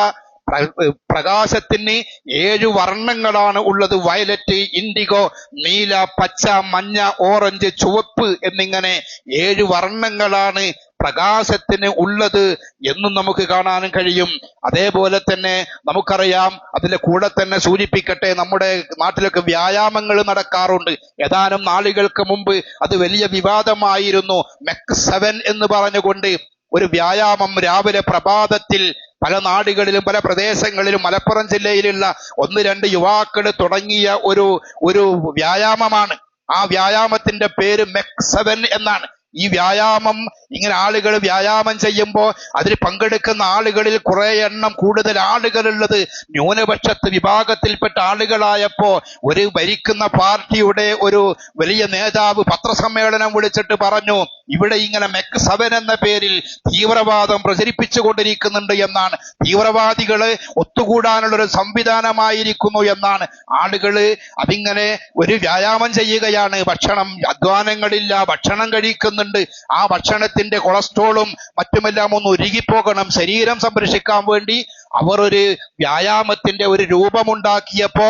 പ്ര- പ്രകാശത്തിന് ഏഴ് വർണങ്ങളാണ് ഉള്ളത്. വയലറ്റ് ഇൻഡിഗോ നീല പച്ച മഞ്ഞ ഓറഞ്ച് ചുവപ്പ് എന്നിങ്ങനെ ഏഴ് വർണങ്ങളാണ് പ്രകാശത്തിന് ഉള്ളത് എന്നും നമുക്ക് കാണാനും കഴിയും. അതേപോലെ തന്നെ നമുക്കറിയാം അതിന്റെ കൂടെ തന്നെ സൂചിപ്പിക്കട്ടെ നമ്മുടെ നാട്ടിലൊക്കെ വ്യായാമങ്ങൾ നടക്കാറുണ്ട്. ഏതാനും നാളുകൾക്ക് മുമ്പ് അത് വലിയ വിവാദമായിരുന്നു. മെക് സെവൻ എന്ന് പറഞ്ഞുകൊണ്ട് ഒരു വ്യായാമം രാവിലെ പ്രഭാതത്തിൽ പല നാടുകളിലും പല പ്രദേശങ്ങളിലും മലപ്പുറം ജില്ലയിലുള്ള ഒന്ന് രണ്ട് യുവാക്കൾ തുടങ്ങിയ ഒരു ഒരു വ്യായാമമാണ്. ആ വ്യായാമത്തിന്റെ പേര് മെക് സെവൻ എന്നാണ്. ഈ വ്യായാമം ഇങ്ങനെ ആളുകൾ വ്യായാമം ചെയ്യുമ്പോൾ അതിൽ പങ്കെടുക്കുന്ന ആളുകളിൽ കുറെ എണ്ണം കൂടുതൽ ആളുകളുള്ളത് ന്യൂനപക്ഷത്ത് വിഭാഗത്തിൽപ്പെട്ട ആളുകളായപ്പോ ഒരു ഭരിക്കുന്ന പാർട്ടിയുടെ ഒരു വലിയ നേതാവ് പത്രസമ്മേളനം വിളിച്ചിട്ട് പറഞ്ഞു ഇവിടെ ഇങ്ങനെ മെക് സെവൻ എന്ന പേരിൽ തീവ്രവാദം പ്രചരിപ്പിച്ചു കൊണ്ടിരിക്കുന്നുണ്ട് എന്നാണ്. തീവ്രവാദികൾ ഒത്തുകൂടാനുള്ള ഒരു സംവിധാനമായിരിക്കുന്നു എന്നാണ്. ആളുകൾ അതിങ്ങനെ ഒരു വ്യായാമം ചെയ്യുകയാണ്. ഭക്ഷണം അധ്വാനങ്ങളില്ല ഭക്ഷണം കഴിക്കുന്നുണ്ട് ആ ഭക്ഷണത്തിന്റെ കൊളസ്ട്രോളും മറ്റുമെല്ലാം ഒന്ന് ഉരുകിപ്പോകണം. ശരീരം സംരക്ഷിക്കാൻ വേണ്ടി അവർ ഒരു വ്യായാമത്തിന്റെ ഒരു രൂപമുണ്ടാക്കിയപ്പോ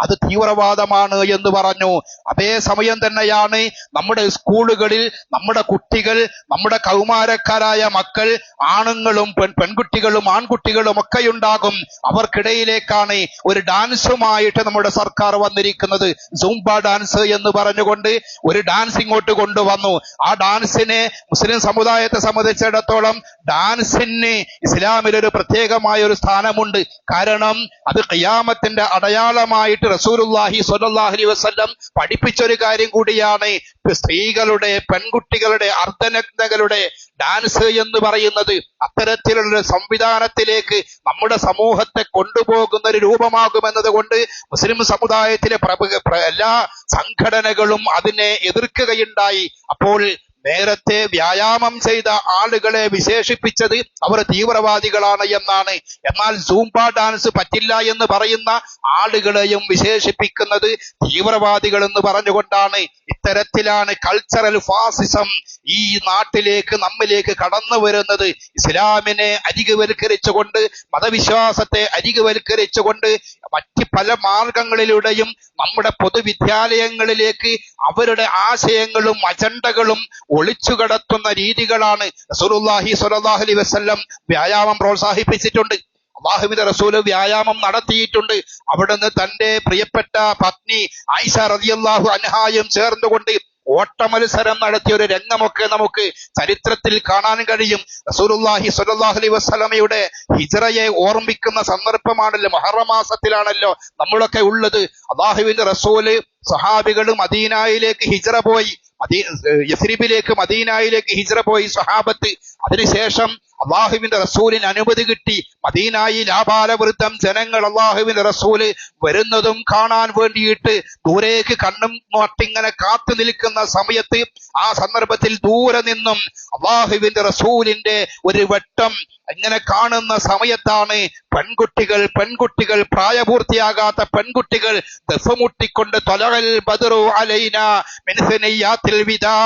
അത് തീവ്രവാദമാണ് എന്ന് പറഞ്ഞു. അതേ സമയം തന്നെയാണ് നമ്മുടെ സ്കൂളുകളിൽ നമ്മുടെ കുട്ടികൾ നമ്മുടെ കൗമാരക്കാരായ മക്കൾ ആണുങ്ങളും പെൺ പെൺകുട്ടികളും ആൺകുട്ടികളും ഒക്കെ ഉണ്ടാകും അവർക്കിടയിലേക്കാണ് ഒരു ഡാൻസുമായിട്ട് നമ്മുടെ സർക്കാർ വന്നിരിക്കുന്നത്. സൂംബ ഡാൻസ് എന്ന് പറഞ്ഞുകൊണ്ട് ഒരു ഡാൻസ് ഇങ്ങോട്ട് കൊണ്ടുവന്നു. ആ ഡാൻസിനെ മുസ്ലിം സമുദായത്തെ സംബന്ധിച്ചിടത്തോളം ഡാൻസിന് ഇസ്ലാമിൽ ഒരു പ്രത്യേകമായ ഒരു സ്ഥാനമുണ്ട്. കാരണം അത് ഖിയാമത്തിന്റെ അടയാളമായിട്ട് റസൂലുള്ളാഹി സ്വല്ലല്ലാഹി അലൈഹി വസല്ലം പഠിപ്പിച്ചൊരു കാര്യം കൂടിയാണ്. സ്ത്രീകളുടെ പെൺകുട്ടികളുടെ അർദ്ധനഗ്നകളുടെ ഡാൻസ് എന്ന് പറയുന്നത് അത്തരത്തിലുള്ള സംവിധാനത്തിലേക്ക് നമ്മുടെ സമൂഹത്തെ കൊണ്ടുപോകുന്ന ഒരു രൂപമാകുമെന്നത് കൊണ്ട് മുസ്ലിം സമുദായത്തിലെ പ്രഭ- പ്ര- എല്ലാ സംഘടനകളും അതിനെ എതിർക്കുകയുണ്ടായി. അപ്പോൾ നേരത്തെ വ്യായാമം ചെയ്ത ആളുകളെ വിശേഷിപ്പിച്ചത് അവർ തീവ്രവാദികളാണ് എന്നാണ്. എന്നാൽ സൂംബ ഡാൻസ് പറ്റില്ല എന്ന് പറയുന്ന ആളുകളെയും വിശേഷിപ്പിക്കുന്നത് തീവ്രവാദികൾ എന്ന് പറഞ്ഞുകൊണ്ടാണ്. ഇത്തരത്തിലാണ് കൾച്ചറൽ ഫാസിസം ഈ നാട്ടിലേക്ക് നമ്മിലേക്ക് കടന്നു വരുന്നത്. ഇസ്ലാമിനെ അരികുവൽക്കരിച്ചുകൊണ്ട് മതവിശ്വാസത്തെ അരികുവൽക്കരിച്ചുകൊണ്ട് മറ്റ് പല മാർഗങ്ങളിലൂടെയും നമ്മുടെ പൊതുവിദ്യാലയങ്ങളിലേക്ക് അവരുടെ ആശയങ്ങളും അജണ്ടകളും ഒളിച്ചു കടത്തുന്ന രീതികളാണ് റസൂലുള്ളാഹി സ്വല്ലല്ലാഹു അലൈഹി വസല്ലം വ്യായാമം പ്രോത്സാഹിപ്പിച്ചിട്ടുണ്ട്. അള്ളാഹുവിന്റെ റസൂൽ വ്യായാമം നടത്തിയിട്ടുണ്ട്. അവിടുന്ന് തന്റെ പ്രിയപ്പെട്ട പത്നി ആയിഷ റളിയല്ലാഹു അൻഹായും ചേർന്നുകൊണ്ട് ഓട്ടമത്സരം നടത്തിയ ഒരു രംഗമൊക്കെ നമുക്ക് ചരിത്രത്തിൽ കാണാൻ കഴിയും. റസൂലുല്ലാഹി സ്വല്ലല്ലാഹി അലൈഹി വസല്ലമയുടെ ഹിജ്റയെ ഓർമ്മിക്കുന്ന സന്ദർഭമാണല്ലോ. മുഹറം മാസത്തിലാണല്ലോ നമ്മളൊക്കെ ഉള്ളത്. അള്ളാഹുവിന്റെ റസൂൽ സഹാബികളും അദീനായിലേക്ക് ഹിജ്റ പോയി. യസ്രിബിലേക്ക് മദീനായിലേക്ക് ഹിജ്റ പോയി സ്വഹാബത്ത്. അതിനുശേഷം അള്ളാഹുവിന്റെ റസൂലിന് അനുമതി കിട്ടി. മദീനായി ആപാലവൃദ്ധം ജനങ്ങൾ അള്ളാഹുവിന്റെ റസൂൽ വരുന്നതും കാണാൻ വേണ്ടിയിട്ട് ദൂരേക്ക് കണ്ണും നോട്ടിങ്ങനെ കാത്തു നിൽക്കുന്ന സമയത്ത് ആ സന്ദർഭത്തിൽ ദൂരെ നിന്നും അള്ളാഹുവിന്റെ റസൂലിന്റെ ഒരു വെട്ടം ഇങ്ങനെ കാണുന്ന സമയത്താണ് പെൺകുട്ടികൾ പെൺകുട്ടികൾ പ്രായപൂർത്തിയാകാത്ത പെൺകുട്ടികൾ ദഫമുട്ടിക്കൊണ്ട് തൊലകൽ ബദറു അലൈന മിൻസനിയാത്തിൽ വിദാ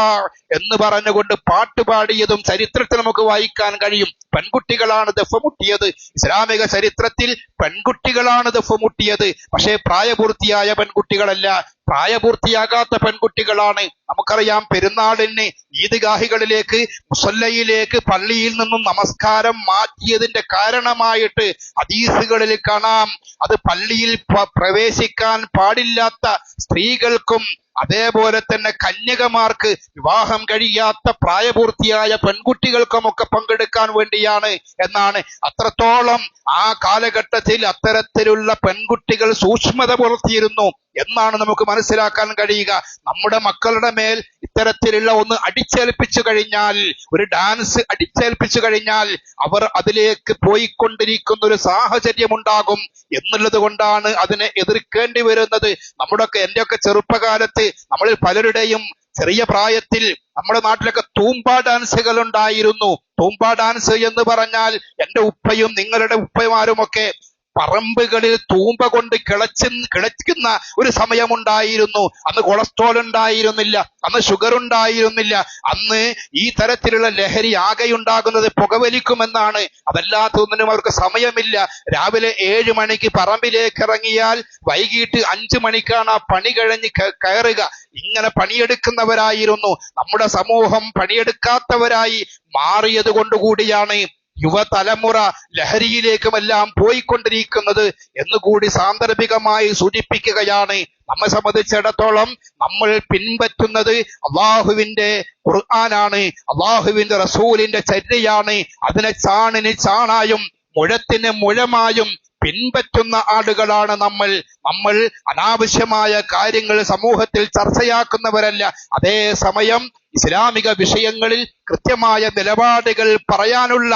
എന്ന് പറഞ്ഞുകൊണ്ട് പാട്ടുപാടിയതും ചരിത്രത്തിൽ നമുക്ക് വായിക്കാൻ കഴിയും. പെൺകുട്ടികളാണ് ദഫമുട്ടിയത് ഇസ്ലാമിക ചരിത്രത്തിൽ പെൺകുട്ടികളാണ് ദഫമുട്ടിയത് പക്ഷേ പ്രായപൂർത്തിയായ പെൺകുട്ടികളല്ല. പ്രായപൂർത്തിയാകാത്ത പെൺകുട്ടികളാണ്. നമുക്കറിയാം പെരുന്നാളിന് ഈദ്ഗാഹികളിലേക്ക് മുസല്ലയിലേക്ക് പള്ളിയിൽ നിന്നും നമസ്കാരം മാറ്റിയതിന്റെ കാരണമായിട്ട് ഹദീസുകളിൽ കാണാം. അത് പള്ളിയിൽ പ്രവേശിക്കാൻ പാടില്ലാത്ത സ്ത്രീകൾക്കും അതേപോലെ തന്നെ കന്യകമാർക്ക് വിവാഹം കഴിയാത്ത പ്രായപൂർത്തിയായ പെൺകുട്ടികൾക്കുമൊക്കെ പങ്കെടുക്കാൻ വേണ്ടിയാണ് എന്നാണ്. അത്രത്തോളം ആ കാലഘട്ടത്തിൽ അത്തരത്തിലുള്ള പെൺകുട്ടികൾ സൂക്ഷ്മത പുലർത്തിയിരുന്നു. എന്നാണ് നമുക്ക് മനസ്സിലാക്കാൻ കഴിയുക. നമ്മുടെ മക്കളുടെ മേൽ ഇത്തരത്തിലുള്ള ഒന്ന് അടിച്ചേൽപ്പിച്ചു കഴിഞ്ഞാൽ ഒരു ഡാൻസ് അടിച്ചേൽപ്പിച്ചു കഴിഞ്ഞാൽ അവർ അതിലേക്ക് പോയിക്കൊണ്ടിരിക്കുന്ന ഒരു സാഹചര്യം ഉണ്ടാകും എന്നുള്ളത് കൊണ്ടാണ് അതിനെ എതിർക്കേണ്ടി വരുന്നത്. നമ്മുടെയൊക്കെ എന്റെയൊക്കെ ചെറുപ്പകാലത്ത് നമ്മളിൽ പലരുടെയും ചെറിയ പ്രായത്തിൽ നമ്മുടെ നാട്ടിലൊക്കെ തൂമ്പ ഡാൻസുകൾ ഉണ്ടായിരുന്നു. തൂമ്പ ഡാൻസ് എന്ന് പറഞ്ഞാൽ എന്റെ ഉപ്പയും നിങ്ങളുടെ ഉപ്പമാരുമൊക്കെ പറമ്പുകളിൽ തൂമ്പ കൊണ്ട് കിളച്ച് കിളയ്ക്കുന്ന ഒരു സമയമുണ്ടായിരുന്നു. അന്ന് കൊളസ്ട്രോൾ ഉണ്ടായിരുന്നില്ല അന്ന് ഷുഗർ ഉണ്ടായിരുന്നില്ല. അന്ന് ഈ തരത്തിലുള്ള ലഹരി ആകെ ഉണ്ടാകുന്നത് പുകവലിക്കുമെന്നാണ് അതല്ലാത്തതൊന്നിനും അവർക്ക് സമയമില്ല. രാവിലെ ഏഴ് മണിക്ക് പറമ്പിലേക്ക് ഇറങ്ങിയാൽ വൈകിട്ട് അഞ്ചു മണിക്കാണ് ആ പണി കഴിഞ്ഞ് കയറുക. ഇങ്ങനെ പണിയെടുക്കുന്നവരായിരുന്നു. നമ്മുടെ സമൂഹം പണിയെടുക്കാത്തവരായി മാറിയത് കൊണ്ടുകൂടിയാണ് യുവതലമുറ ലഹരിയിലേക്കുമെല്ലാം പോയിക്കൊണ്ടിരിക്കുന്നത് എന്നുകൂടി സാന്ദർഭികമായി സൂചിപ്പിക്കുകയാണ്. നമ്മെ സംബന്ധിച്ചിടത്തോളം നമ്മൾ പിൻപറ്റുന്നത് അള്ളാഹുവിന്റെ ഖുർആനാണ്. അള്ളാഹുവിന്റെ റസൂലിന്റെ ചര്യയാണ് അതിനെ ചാണിന് ചാണായും മുഴത്തിന് മുഴമായും പിൻപറ്റുന്ന ആളുകളാണ് നമ്മൾ. നമ്മൾ അനാവശ്യമായ കാര്യങ്ങൾ സമൂഹത്തിൽ ചർച്ചയാക്കുന്നവരല്ല. അതേ സമയം ഇസ്ലാമിക വിഷയങ്ങളിൽ കൃത്യമായ നിലപാടുകൾ പറയാനുള്ള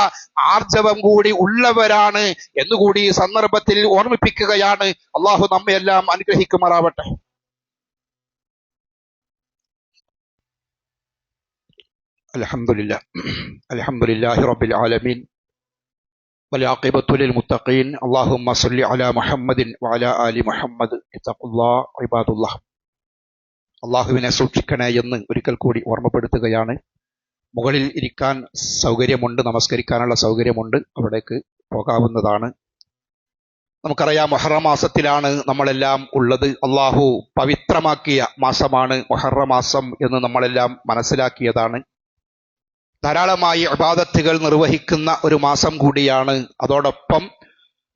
ആർജവം കൂടി ഉള്ളവരാണ് എന്നുകൂടി ഈ സന്ദർഭത്തിൽ ഓർമ്മിപ്പിക്കുകയാണ്. അള്ളാഹു നമ്മയെല്ലാം അനുഗ്രഹിക്കുമാറാവട്ടെ. അലഹമുല്ലാഹി റബ്ബിൽ ആലമീൻ. والعاقبة للمتقين اللهم صل على محمد وعلى آل محمد اتقوا الله عباد الله അള്ളാഹുവിനെ സൂക്ഷിക്കണേ എന്ന് ഒരിക്കൽ കൂടി ഓർമ്മപ്പെടുത്തുകയാണ് മുകളിൽ ഇരിക്കാൻ സൗകര്യമുണ്ട് നമസ്കരിക്കാനുള്ള സൗകര്യമുണ്ട് അവിടേക്ക് പോകാവുന്നതാണ് നമുക്കറിയാം മൊഹറ മാസത്തിലാണ് നമ്മളെല്ലാം ഉള്ളത് അള്ളാഹു പവിത്രമാക്കിയ മാസമാണ് മൊഹറ മാസം എന്ന് നമ്മളെല്ലാം മനസ്സിലാക്കിയതാണ് ധാരാളമായി അബാദത്തുകൾ നിർവഹിക്കുന്ന ഒരു മാസം കൂടിയാണ്. അതോടൊപ്പം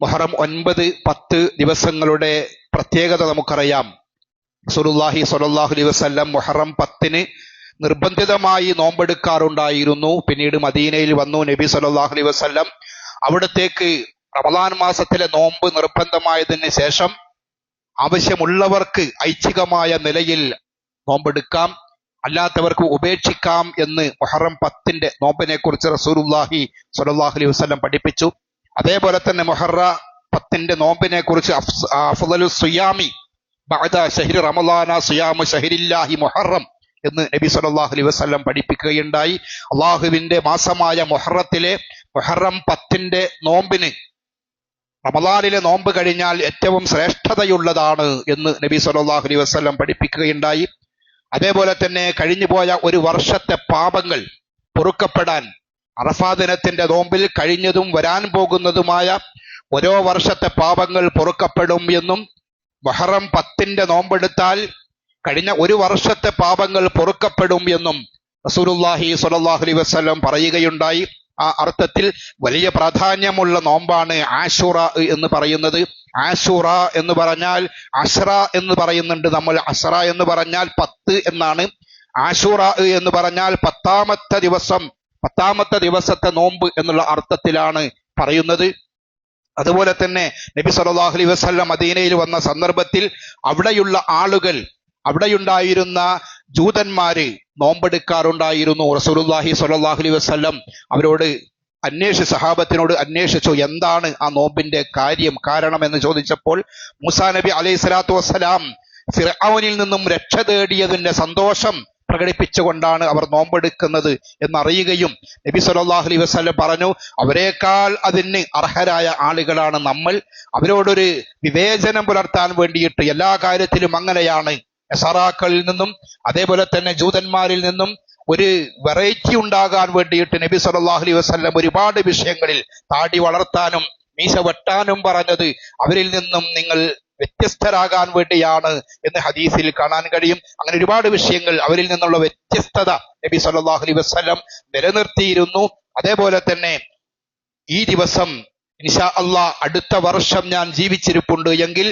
മൊഹറം ഒൻപത് പത്ത് ദിവസങ്ങളുടെ പ്രത്യേകത നമുക്കറിയാം. സുലുല്ലാഹി സൊലല്ലാഹു അലൈഹി വസല്ലം മുഹറം പത്തിന് നിർബന്ധിതമായി നോമ്പെടുക്കാറുണ്ടായിരുന്നു. പിന്നീട് മദീനയിൽ വന്നു നബി സല്ലല്ലാഹു അലൈഹി വസല്ലം. അവിടത്തേക്ക് റമദാൻ മാസത്തിലെ നോമ്പ് നിർബന്ധമായതിന് ശേഷം ആവശ്യമുള്ളവർക്ക് ഐച്ഛികമായ നിലയിൽ നോമ്പെടുക്കാം. അല്ലാത്തവർക്ക് ഉപേക്ഷിക്കാം എന്ന് മൊഹറം പത്തിന്റെ നോമ്പിനെ കുറിച്ച് റസൂലുല്ലാഹി സ്വല്ലല്ലാഹു അലൈഹി വസ്ലം പഠിപ്പിച്ചു. അതേപോലെ തന്നെ മൊഹറ പത്തിന്റെ നോമ്പിനെ കുറിച്ച് സുയാമി ബഅദ ഷഹ്രി റമളാന സിയാമു ഷഹ്രില്ലാഹി മുഹറം എന്ന് നബി സലാഹ് അലൈഹി വസ്ലം പഠിപ്പിക്കുകയുണ്ടായി. അള്ളാഹുവിന്റെ മാസമായ മൊഹറത്തിലെ മൊഹറം പത്തിന്റെ നോമ്പിന് റമദാനിലെ നോമ്പ് കഴിഞ്ഞാൽ ഏറ്റവും ശ്രേഷ്ഠതയുള്ളതാണ് എന്ന് നബി സലാഹ് അലൈഹി വസ്ലം പഠിപ്പിക്കുകയുണ്ടായി. അതേപോലെ തന്നെ കഴിഞ്ഞുപോയ ഒരു വർഷത്തെ പാപങ്ങൾ പൊറുക്കപ്പെടാൻ അറഫാ ദിനത്തിന്റെ നോമ്പിൽ കഴിഞ്ഞതും വരാൻ പോകുന്നതുമായ ഓരോ വർഷത്തെ പാപങ്ങൾ പൊറുക്കപ്പെടും എന്നും മഹറം പത്തിന്റെ നോമ്പെടുത്താൽ കഴിഞ്ഞ ഒരു വർഷത്തെ പാപങ്ങൾ പൊറുക്കപ്പെടും എന്നും റസൂലുല്ലാഹി സ്വല്ലല്ലാഹു അലൈഹി വസല്ലം പറയുകയുണ്ടായി. ആ അർത്ഥത്തിൽ വലിയ പ്രാധാന്യമുള്ള നോമ്പാണ് ആശുറ എന്ന് പറയുന്നത്. ആശുറ എന്ന് പറഞ്ഞാൽ അഷറ എന്ന് പറയുന്നുണ്ട് നമ്മൾ. അഷറ എന്ന് പറഞ്ഞാൽ പത്ത് എന്നാണ്. ആശുറ എന്ന് പറഞ്ഞാൽ പത്താമത്തെ ദിവസം. പത്താമത്തെ ദിവസത്തെ നോമ്പ് എന്നുള്ള അർത്ഥത്തിലാണ് പറയുന്നത്. അതുപോലെ തന്നെ നബി സല്ലല്ലാഹു അലൈഹി വസല്ലം മദീനയിൽ വന്ന സന്ദർഭത്തിൽ അവിടെയുള്ള ആളുകൾ അവിടെയുണ്ടായിരുന്ന ജൂതന്മാര് നോമ്പെടുക്കാറുണ്ടായിരുന്നു. സ്വല്ലല്ലാഹു അലൈഹി വസല്ലം അവരോട് അന്വേഷി സഹാബത്തിനോട് അന്വേഷിച്ചു എന്താണ് ആ നോമ്പിന്റെ കാര്യം കാരണം എന്ന് ചോദിച്ചപ്പോൾ മൂസാ നബി അലൈഹി സ്വലാത്തു വസ്സലാം ഫിർഔനിൽ നിന്നും രക്ഷ തേടിയതിന്റെ സന്തോഷം പ്രകടിപ്പിച്ചുകൊണ്ടാണ് അവർ നോമ്പെടുക്കുന്നത് എന്നറിയുകയും നബി സല്ലല്ലാഹു അലൈഹി വസല്ലം പറഞ്ഞു അവരെക്കാൾ അതിന് അർഹരായ ആളുകളാണ് നമ്മൾ. അവരോടൊരു വിവേചനം പുലർത്താൻ വേണ്ടിയിട്ട് എല്ലാ കാര്യത്തിലും അങ്ങനെയാണ് എസറാക്കളിൽ നിന്നും അതേപോലെ തന്നെ ജൂതന്മാരിൽ നിന്നും ഒരു വെറൈറ്റി ഉണ്ടാകാൻ വേണ്ടിയിട്ട് നബി സല്ലല്ലാഹു അലൈഹി വസല്ലം ഒരുപാട് വിഷയങ്ങളിൽ താടി വളർത്താനും മീശ വെട്ടാനും പറഞ്ഞത് അവരിൽ നിന്നും നിങ്ങൾ വ്യത്യസ്തരാകാൻ വേണ്ടിയാണ് എന്ന് ഹദീസിൽ കാണാൻ കഴിയും. അങ്ങനെ ഒരുപാട് വിഷയങ്ങൾ അവരിൽ നിന്നുള്ള വ്യത്യസ്തത നബി സല്ലല്ലാഹു അലൈഹി വസല്ലം നിലനിർത്തിയിരുന്നു. അതേപോലെ തന്നെ ഈ ദിവസം ഇൻഷാ അള്ളാ അടുത്ത വർഷം ഞാൻ ജീവിച്ചിരിപ്പുണ്ട് എങ്കിൽ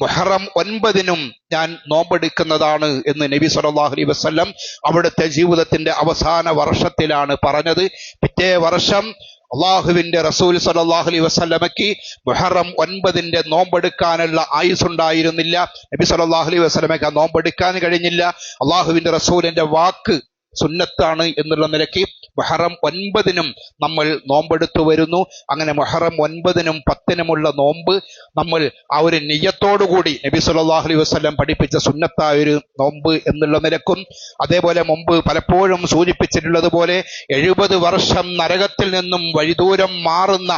മുഹറം ഒൻപതിനും ഞാൻ നോമ്പെടുക്കുന്നതാണ് എന്ന് നബി സലാഹു അലൈഹി വസ്ല്ലം അവിടുത്തെ ജീവിതത്തിന്റെ അവസാന വർഷത്തിലാണ് പറഞ്ഞത്. പിറ്റേ വർഷം അള്ളാഹുവിന്റെ റസൂൽ സലാഹു അലൈഹി വസല്ലമയ്ക്ക് മുഹറം ഒൻപതിന്റെ നോമ്പെടുക്കാനുള്ള ആയുസ് ഉണ്ടായിരുന്നില്ല നബി സലാഹു അലൈഹി വസ്ലമയ്ക്ക് ആ നോമ്പെടുക്കാൻ കഴിഞ്ഞില്ല. അള്ളാഹുവിന്റെ റസൂലിന്റെ വാക്ക് സുന്നത്താണ് എന്നുള്ള നിലയ്ക്ക് മുഹറം ഒൻപതിനും നമ്മൾ നോമ്പെടുത്തു വരുന്നു. അങ്ങനെ മുഹറം ഒൻപതിനും പത്തിനുമുള്ള നോമ്പ് നമ്മൾ ആ ഒരു നിയ്യത്തോടുകൂടി നബി സല്ലല്ലാഹു അലൈഹി വസല്ലം പഠിപ്പിച്ച സുന്നത്തായ ഒരു നോമ്പ് എന്നുള്ള നിലക്കും അതേപോലെ മുമ്പ് പലപ്പോഴും സൂചിപ്പിച്ചിട്ടുള്ളതുപോലെ എഴുപത് വർഷം നരകത്തിൽ നിന്നും വഴിദൂരം മാറുന്ന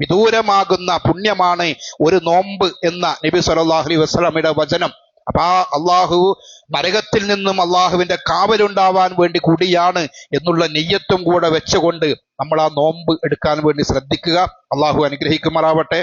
വിദൂരമാകുന്ന പുണ്യമാണ് ഒരു നോമ്പ് എന്ന നബി സല്ലല്ലാഹു അലൈഹി വസല്ലമയുടെ വചനം. അപ്പൊ ആ അള്ളാഹു നരകത്തിൽ നിന്നും അള്ളാഹുവിന്റെ കാവലുണ്ടാവാൻ വേണ്ടി കൂടിയാണ് എന്നുള്ള നെയ്യത്തും കൂടെ വെച്ചുകൊണ്ട് നമ്മൾ ആ നോമ്പ് എടുക്കാൻ വേണ്ടി ശ്രദ്ധിക്കുക. അള്ളാഹു അനുഗ്രഹിക്കുമാറാവട്ടെ.